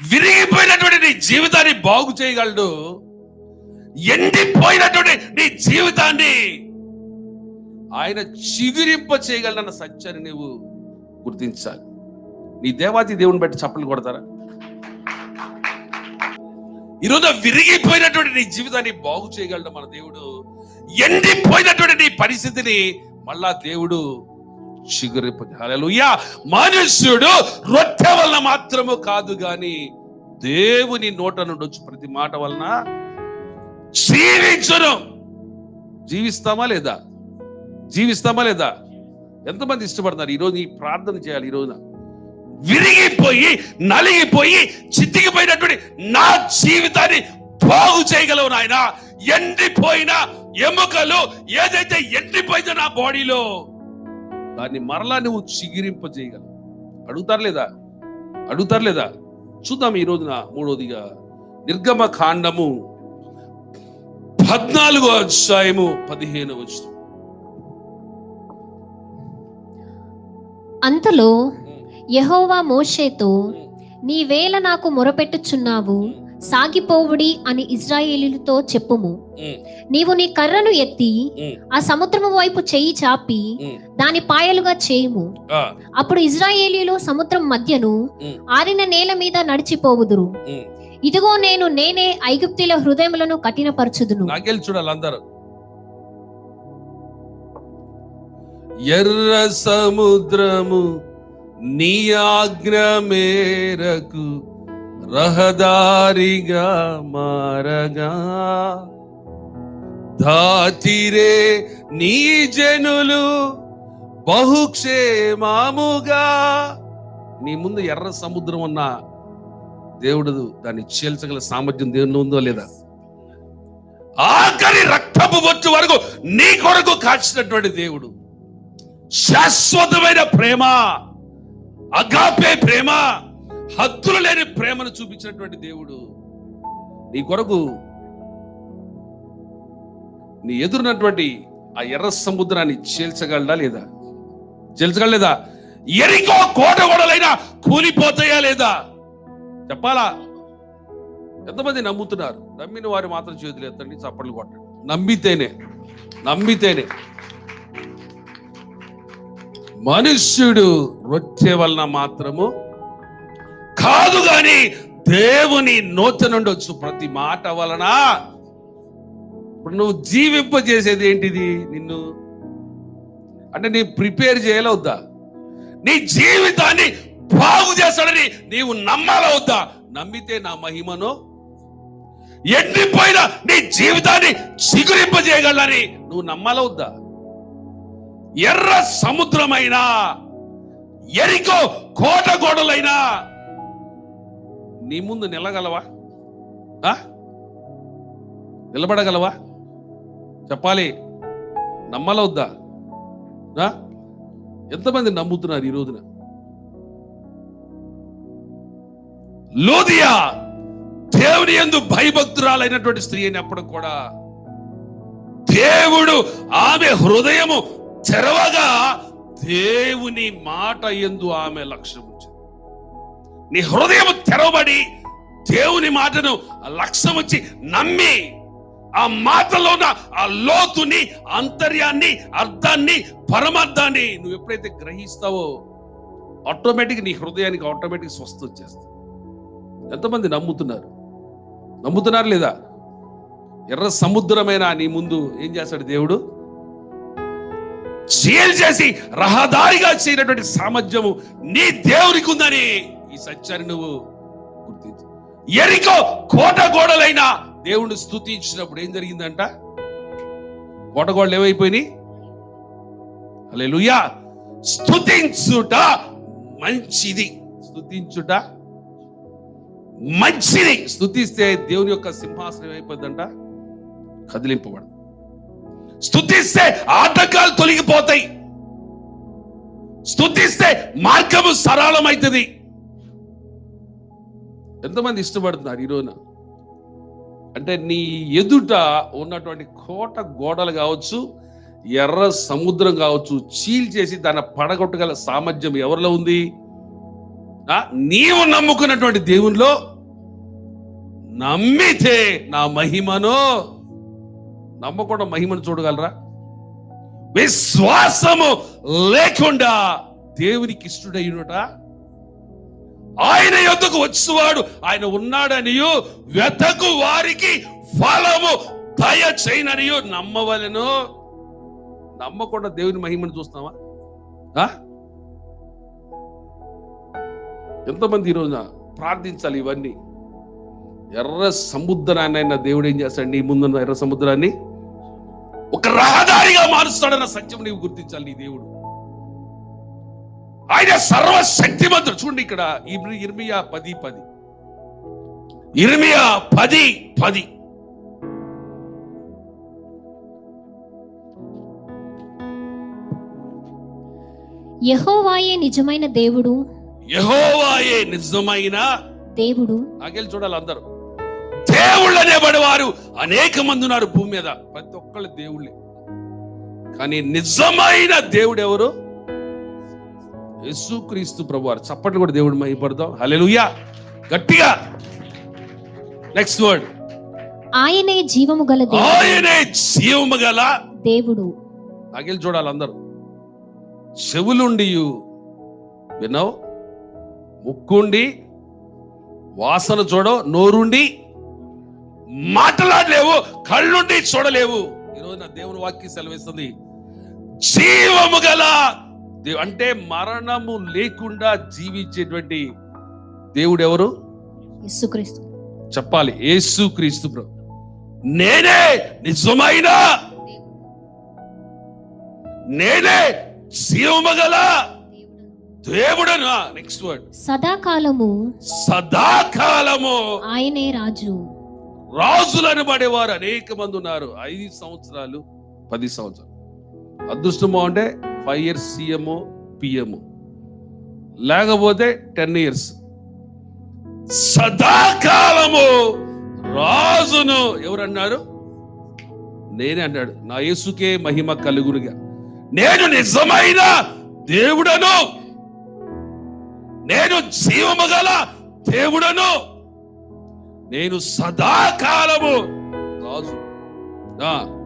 విరిగిపోయినటువంటి నీ జీవితాన్ని బాగు చేయగలడు. ఎండిపోయినటువంటి నీ జీవితాన్ని ఆయన చిగురింప చేయగలడన్న సత్యాన్ని నీవు గుర్తించాలి. నీ దేవాది దేవుని బట్టి చప్పలు కొడతారా? ఈరోజు విరిగిపోయినటువంటి నీ జీవితాన్ని బాగు చేయగలడు మన దేవుడు. ఎండిపోయినటువంటి నీ పరిస్థితిని మళ్ళా దేవుడు చిగురింప హల్లెలూయా. మనుష్యుడు రొట్టె వలన మాత్రము కాదు గాని దేవుని నోట నుండి వచ్చి ప్రతి మాట వలన జీవించును. జీవిస్తామా లేదా? జీవిస్తామా లేదా? ఎంతమంది ఇష్టపడతారు? ఈరోజు ఈ ప్రార్థన చేయాలి ఈరోజు విరిగిపోయి నలిగిపోయి చితికిపోయినటువంటి నా జీవితాన్ని బాగు చేయగలవు నాయన. ఎండిపోయిన ఎముకలు ఏదైతే ఎండిపోయిందో నా బాడీలో దాన్ని మరలా నువ్వు చిగిరింప చేయగలవు అడుగుతారు లేదా? అడుగుతారు లేదా? చూద్దాం ఈ రోజున మూడోదిగా నిర్గమ కాండము పద్నాలుగో అధ్యాయము పదిహేను వచ్చిన అంతలో యెహోవా మోషేతో నీవేళ నాకు మొరపెట్టుచున్నావు. సాగిపోవుడి అని ఇజ్రాయేలీలతో చెప్పుము. నీవు నీ కర్రను ఎత్తి ఆ సముద్రము వైపు చెయ్యి చాపి దాని పాయలుగా చేయుము. అప్పుడు ఇజ్రాయేలీలు సముద్రం మధ్యను ఆరిన నేల మీద నడిచిపోవుదురు. ఇదిగో నేను నేనే ఐగుప్తుల హృదయములను కఠినపరచుదును. నాకెళ్ళి చూడాలి అందరూ. ఎర్ర సముద్రము నీ ఆజ్ఞ మేరకు రహదారిగా మారగా. దాతిరే నీ జనులు బహుక్షేమాముగా. నీ ముందు ఎర్ర సముద్రం ఉన్న దేవుడు దాన్ని చీల్చగల సామర్థ్యం దేవుని ఉందో లేదా? ఆఖరి రక్తపు బొట్టు వరకు నీ కొరకు కాచినటువంటి దేవుడు. శాశ్వతమైన ప్రేమ అగాపే ప్రేమ. హద్దులు లేని ప్రేమను చూపించినటువంటి దేవుడు నీ కొరకు నీ ఎదురున్నటువంటి ఆ ఎర్ర సముద్రాన్ని చీల్చగలడా లేదా? చీల్చగలలేదా ఎరికో కోట గొడవలైనా కూలిపోతాయా లేదా? చెప్పాలా? ఎంతమంది నమ్ముతున్నారు? నమ్మిన వారు మాత్రం చేతులు ఎత్తండి చప్పట్లు కొట్టండి. నమ్మితేనే నమ్మితేనే. మనుష్యుడు రొట్టె వలన మాత్రము కాదు గాని దేవుని నోట నుండి వచ్చు ప్రతి మాట వలన. ఇప్పుడు నువ్వు జీవింపజేసేది ఏంటిది? నిన్ను అంటే నీ ప్రిపేర్ చేయలవుద్దా నీ జీవితాన్ని బాగు చేస్తాడని నీవు నమ్మాలవుద్దా నమ్మితే నా మహిమను ఎండిపోయిన నీ జీవితాన్ని చిగురింపజేయగలని నువ్వు నమ్మాలవుద్దా ఎర్ర సముద్రమైనా ఎరికో కోట గోడలైనా నీ ముందు నిలగలవా? ఆ? నిలబడగలవా? చెప్పాలి. నమ్మాలవుద్దా ఆ? ఎంతమంది నమ్ముతున్నారు ఈ రోజున? లోదియా! దేవుని ఎందు భయభక్తురాలైనటువంటి స్త్రీ అయినప్పుడు కూడా దేవుడు ఆమె హృదయము తెరవగా దేవుని మాట ఎందు ఆమె లక్ష్యం నీ హృదయం తెరవబడి దేవుని మాటను లక్ష్యం వచ్చి నమ్మి ఆ మాటలోన ఆ లోతుని అంతర్యాన్ని అర్థాన్ని పరమార్థాన్ని నువ్వు ఎప్పుడైతే గ్రహిస్తావో ఆటోమేటిక్ నీ హృదయానికి ఆటోమేటిక్ స్వస్థ వచ్చేస్తుంది. ఎంతమంది నమ్ముతున్నారు? నమ్ముతున్నారు లేదా? ఎర్ర సముద్రమైన నీ ముందు ఏం చేస్తాడు దేవుడు? చేసి రహదారిగా చేయనటువంటి సామర్థ్యము నీ దేవునికి ఉందని ఈ సత్యాన్ని నువ్వు గుర్తించు. ఎరికో కోట గోడలైన దేవుణ్ణి స్థుతించినప్పుడు ఏం జరిగిందంట? కోట గోడలు ఏమైపోయినాయి? అలే స్తుతించుట మంచిది. స్తుతించుట మంచిది. స్థుతిస్తే దేవుని యొక్క సింహాసనం ఏమైపోద్దంట కదిలింపబడదు. స్థుతిస్తే ఆటంకాలు తొలగిపోతాయి. స్థుతిస్తే మార్గము సరళమవుతుంది. ఎంతమంది ఇష్టపడుతున్నారు ఈ రోజున? అంటే నీ ఎదుట ఉన్నటువంటి కోట గోడలు కావచ్చు ఎర్ర సముద్రం కావచ్చు చీల్ చేసి దాన్ని పడగొట్టగల సామర్థ్యం ఎవరిలో ఉంది? నీవు నమ్ముకున్నటువంటి దేవునిలో నమ్మితే నా మహిమను నమ్మకుండా మహిమను చూడగలరా? విశ్వాసము లేకుండా దేవునికి ఇష్టడైనట ఆయన యొద్దకు వచ్చేవాడు ఆయన ఉన్నాడనియు వెతకు వారికి ఫలము దయ చేయననియు నమ్మవలను. నమ్మకుండా దేవుని మహిమను చూస్తావా ఆ? ఎంతమంది ఈరోజున ప్రార్థించాలి ఇవన్నీ? ఎర్ర సముద్రాన్ని అయిన దేవుడు ఏం చేస్తాడు? నీ ముందున్న ఎర్ర సముద్రాన్ని ఒక రహదారిగా మారుస్తాడన్న సత్యం నీవు గుర్తించాలి నీ దేవుడు. ఆయన సర్వశక్తిమంతుడు. చూడండి ఇక్కడ ఇర్మి- ఇర్మియా పది పది. ఇర్మియా పది పది. యెహోవాయే నిజమైన దేవుడు. యెహోవాయే నిజమైన దేవుడు. నాకెళ్ళి చూడాలి అందరూ. దేవుళ్ళు అనేబడి వారు అనేక మంది ఉన్నారు భూమి మీద. ప్రతి ఒక్కళ్ళు దేవుళ్ళే. కానీ నిజమైన దేవుడు ఎవరు? యేసుక్రీస్తు ప్రభు వారు చప్పట్లు కూడా దేవుడు మహిపడదాం హల్లెలూయా. గట్టిగా. నెక్స్ట్ వర్డ్ ఆయనే జీవము గల ఆయనే జీవము గల దేవుడు. నాకెళ్ళి చూడాలి అందరూ. చెవులుండి విన్నావు? ముక్కుండి వాసన చూడవు నోరుండి మాట్లాడలేవు కళ్ళుండి చూడలేవు. ఈరోజు నా దేవుని వాక్యం సెలవిస్తుంది. జీవము గల అంటే మరణము లేకుండా జీవించేటువంటి దేవుడు ఎవరు యేసుక్రీస్తు. చెప్పాలి యేసు క్రీస్తు ప్రభు. నేనే నిజమైన నేనే జీవము గల దేవుడను. నెక్స్ట్ వర్డ్ సదాకాలము సదాకాలము ఆయనే రాజు. రాజులను పడేవారు అనేక మంది ఉన్నారు. ఐదు సంవత్సరాలు పది సంవత్సరాలు. అదృష్టము అంటే ఫైవ్ ఇయర్స్ సీఎంఓ పిఎంఓ. లేకపోతే టెన్ ఇయర్స్. సదాకాలము రాజును ఎవరన్నారు? నేనే అన్నాడు. నా యేసుకే మహిమ కలుగునుగా. నేను నిజమైన దేవుడను. నేను జీవము గల దేవుడను. నేను సదాకాలము రాజు.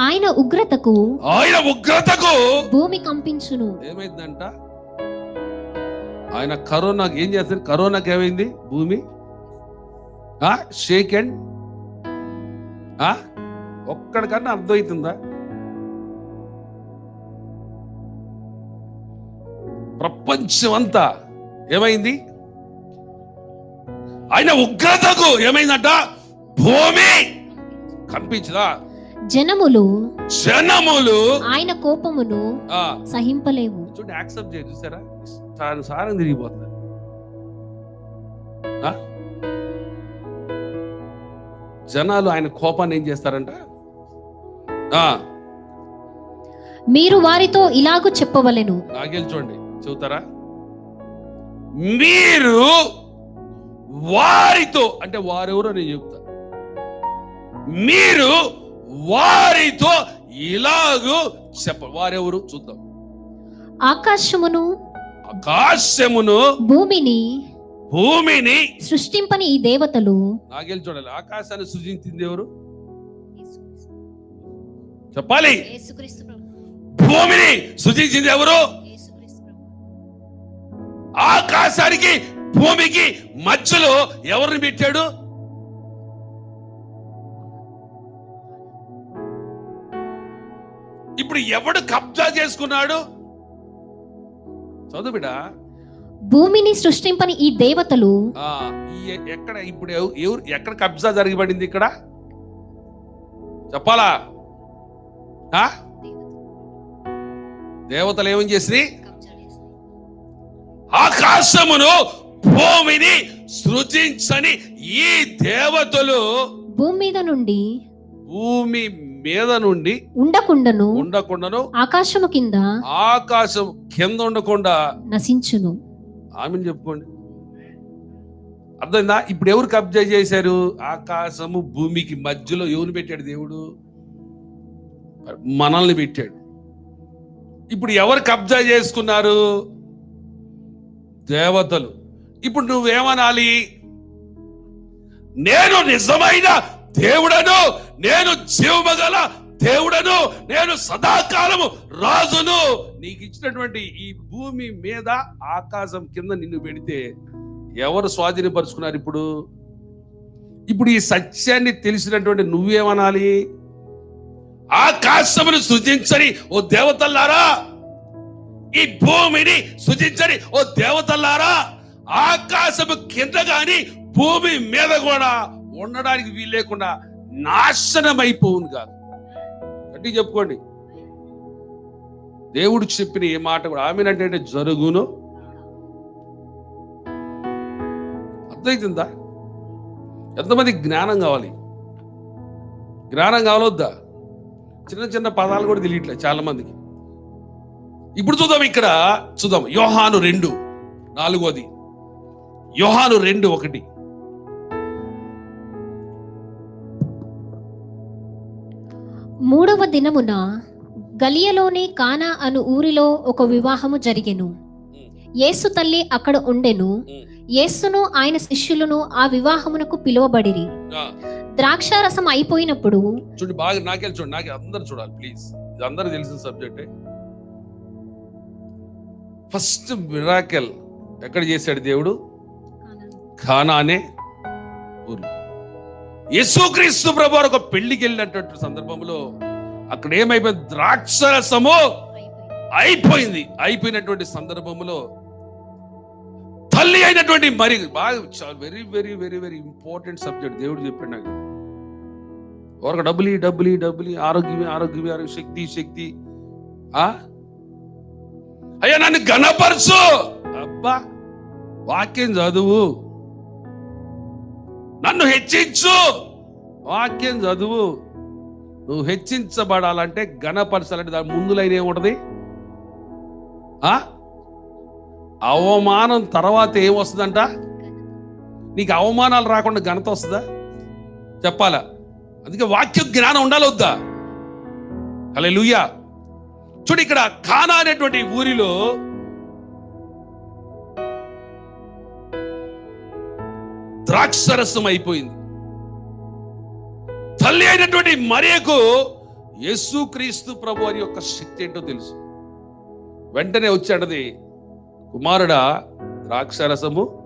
ఆయన ఉగ్రతకు ఆయన ఉగ్రతకు భూమి కంపించును. ఏమైందంట? ఆయన కరోనాకి ఏం చేస్తారు కరోనాకి ఏమైంది? భూమి? షేక్ అండ్ ఒక్కడికన్నా అర్థమవుతుందా? ప్రపంచం అంతా ఏమైంది? ఆయన ఉగ్రతకు ఏమైందంట? భూమి కంపించదా? జనములు జనములు ఆయన కోపమును ఆ. సహింపలేవు. చూడండి యాక్సెప్ట్ చేయ చూసారా? సారం సారం తిరిగిపోతుంది? జనాలు ఆయన కోపాన్ని ఏం చేస్తారంట? ఆ, మీరు వారితో ఇలాగు చెప్పవలెను. నాగేలు చూడండి చెబుతారా? మీరు వారితో అంటే వారెవరో నేను చెప్తా. మీరు వారితో ఇలాగూ చెప్ప వారెవరు చూద్దాం. ఆకాశమును ఆకాశమును భూమిని భూమిని సృష్టింపని ఈ దేవతలు. నాగేలు చూడాలి. ఆకాశాన్ని సృజించింది ఎవరు? చెప్పాలి. భూమిని సృజించింది ఎవరు? ఆకాశానికి భూమికి మధ్యలో ఎవరిని పెట్టాడు? ఇప్పుడు ఎవడు కబ్జా చేసుకున్నాడు? చదువు భూమిని సృష్టింపని ఈ దేవతలు ఆ, ఈ ఎక్కడ ఇప్పుడు ఎవ- ఎవరు ఎక్కడ కబ్జా జరిగిపడింది ఇక్కడ? చెప్పాలా? ఆ? దేవతలు ఏమని చేసి ఆకాశమును భూమిని సృజించని ఈ దేవతలు భూమి మీద నుండి భూమి మీద నుండి ఉండకుండను ఉండకుండాను ఆకాశము కింద ఆకాశం కింద ఉండకుండా నశించును. ఆమెను చెప్పుకోండి. అర్థమైందా? ఇప్పుడు ఎవరు కబ్జా చేశారు? ఆకాశము భూమికి మధ్యలో ఎవరు పెట్టాడు దేవుడు? మనల్ని పెట్టాడు. ఇప్పుడు ఎవరు కబ్జా చేసుకున్నారు? దేవతలు. ఇప్పుడు నువ్వేమనాలి? నేను నిజమైన దేవుడను నేను జీవమగల దేవుడను నేను సదాకాలము రాజును. నీకు ఇచ్చినటువంటి ఈ భూమి మీద ఆకాశం కింద నిన్ను పెడితే ఎవరు స్వాధీనపరుచుకున్నారు ఇప్పుడు? ఇప్పుడు ఈ సత్యాన్ని తెలిసినటువంటి నువ్వేమనాలి? ఆకాశమును సృజించని ఓ దేవతల్లారా? ఈ భూమిని సృజించని ఓ దేవతల్లారా? ఆకాశము కింద గాని భూమి మీద కూడా ఉండడానికి వీలు లేకుండా నాశనం అయిపోవును కాదు. గట్టి చెప్పుకోండి. దేవుడు చెప్పిన ఏ మాట కూడా ఆమెనంటే జరుగును. అర్థమవుతుందా ఎంతమంది జ్ఞానం కావాలి? జ్ఞానం కావాలొద్దా? చిన్న చిన్న పదాలు కూడా తెలియట్లేదు చాలా మందికి ఇప్పుడు చూద్దాం ఇక్కడ చూద్దాం. యోహాను రెండు నాలుగోది. యోహాను రెండు ఒకటి. మూడవ దినమున గలియలోని కానా అను ఊరిలో ఒక వివాహము జరిగెను. యేసు తల్లి అక్కడ ఉండెను. యేసును ఆయన శిష్యులను ఆ వివాహమునకు పిలువబడిరి. ద్రాక్షారసం అయిపోయినప్పుడు చూడండి బాగా నాకే చూడండి నాకే అందరు చూడాలి ప్లీజ్ ఇది అందరు తెలిసిన సబ్జెక్టే ఫస్ట్ మిరాకెల్ ఎక్కడ చేశాడు దేవుడు? ఖానా అనే ఊరు యేసుక్రీస్తు ప్రభు ఒక పెళ్ళికి వెళ్ళినటువంటి సందర్భంలో అక్కడ ఏమైపోయింది? ద్రాక్షరసము అయిపోయింది. అయిపోయినటువంటి సందర్భంలో తల్లి అయినటువంటి మరి బాగా very very very very important subject దేవుడు చెప్పాడు నాకు. ఒక డబ్బులు డబ్బులు డబ్బులు ఆరోగ్యమే ఆరోగ్యమే ఆరోగ్య శక్తి శక్తి. ఆ? అయ్యా నన్ను గణపరచు అబ్బా వాక్యం చదువు. నన్ను హెచ్చించు. వాక్యం చదువు. నువ్వు హెచ్చించబడాలంటే గణపరచాలంటే దాని ముందు లైన్ ఏముంటది? ఆ? అవమానం తర్వాత ఏమొస్తుందంట? నీకు అవమానాలు రాకుండా ఘనత వస్తుందా? చెప్పాలా? అందుకే వాక్య జ్ఞానం ఉండాలి వద్దా? అలే లూయా చూడు ఇక్కడ ఖానా అనేటువంటి ఊరిలో ద్రాక్షరసం అయిపోయింది. తల్లి అయినటువంటి మరియకు యేసుక్రీస్తు ప్రభు వారి యొక్క శక్తి ఏంటో తెలుసు. వెంటనే వచ్చాడది కుమారుడా ద్రాక్షరసము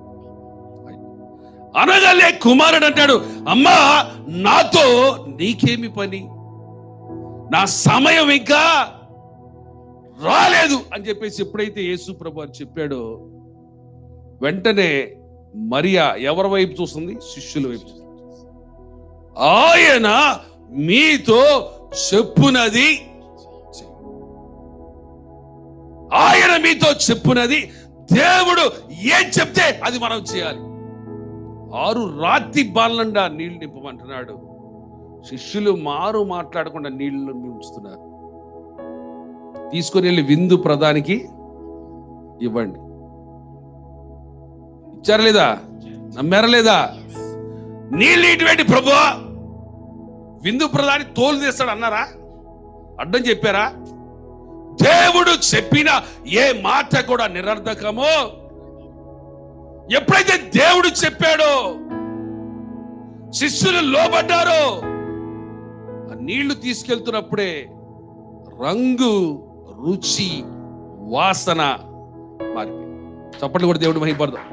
అనగానే కుమారుడు అంటాడు అమ్మా నాతో నీకేమి పని? నా సమయం ఇంకా రాలేదు. అని చెప్పేసి ఎప్పుడైతే యేసు ప్రభు అని చెప్పాడో వెంటనే మరియా ఎవరి వైపు చూస్తుంది? శిష్యుల వైపు చూస్తుంది. ఆయన మీతో చెప్పునది ఆయన మీతో చెప్పునది. దేవుడు ఏం చెప్తే అది మనం చేయాలి. ఆరు రాతి బాలండా నీళ్ళు నింపమంటున్నాడు. శిష్యులు మారు మాట్లాడకుండా నీళ్ళు ఉంచుతున్నారు తీసుకొని వెళ్ళి విందు ప్రధానికి ఇవ్వండి. ఇచ్చారా లేదా నమ్మారా లేదా? నీళ్ళు ఇటువంటి ప్రభు విందు ప్రధాని తోలు తీస్తాడు అన్నారా? అడ్డం చెప్పారా? దేవుడు చెప్పిన ఏ మాట కూడా నిరర్ధకమో. ఎప్పుడైతే దేవుడు చెప్పాడో శిష్యులు లోబడ్డారో ఆ నీళ్ళు తీసుకెళ్తున్నప్పుడే రంగు రుచి వాసన మారిపోయింది. చప్పట్లు కూడా దేవుడు మహిపడదాం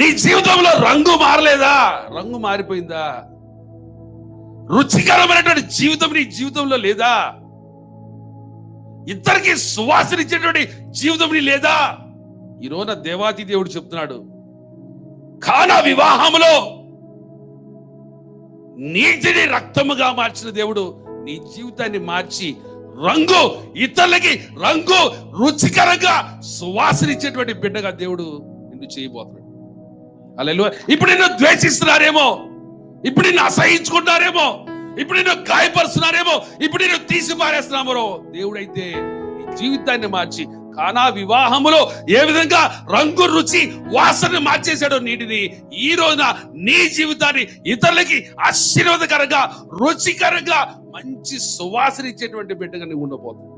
నీ జీవితంలో రంగు మారలేదా? రంగు మారిపోయిందా? రుచికరమైనటువంటి జీవితం నీ జీవితంలో లేదా? ఇద్దరికి సువాసన ఇచ్చేటువంటి జీవితం నీ లేదా? ఈ రోజున దేవాతి దేవుడు చెప్తున్నాడు కానా వివాహములో నీటిని రక్తముగా మార్చిన దేవుడు నీ జీవితాన్ని మార్చి రంగు ఇతరులకి రంగు రుచికరంగా సువాసన ఇచ్చేటువంటి బిడ్డగా దేవుడు నిన్ను చేయబోతున్నాడు. అలా ఇప్పుడు నిన్ను ద్వేషిస్తున్నారేమో. ఇప్పుడు నిన్ను అసహించుకుంటారేమో ఇప్పుడు నిన్ను గాయపరుస్తున్నారేమో. ఇప్పుడు నిన్ను తీసి పారేస్తున్నామో దేవుడైతే నీ జీవితాన్ని మార్చి కానా వివాహములో ఏ విధంగా రంగు రుచి వాసన మార్చేశాడో నీటిని ఈ రోజున నీ జీవితాన్ని ఇతరులకి ఆశీర్వాదకరంగా రుచికరంగా మంచి సువాసన ఇచ్చేటువంటి బిడ్డగా నువ్వు ఉండబోతుంది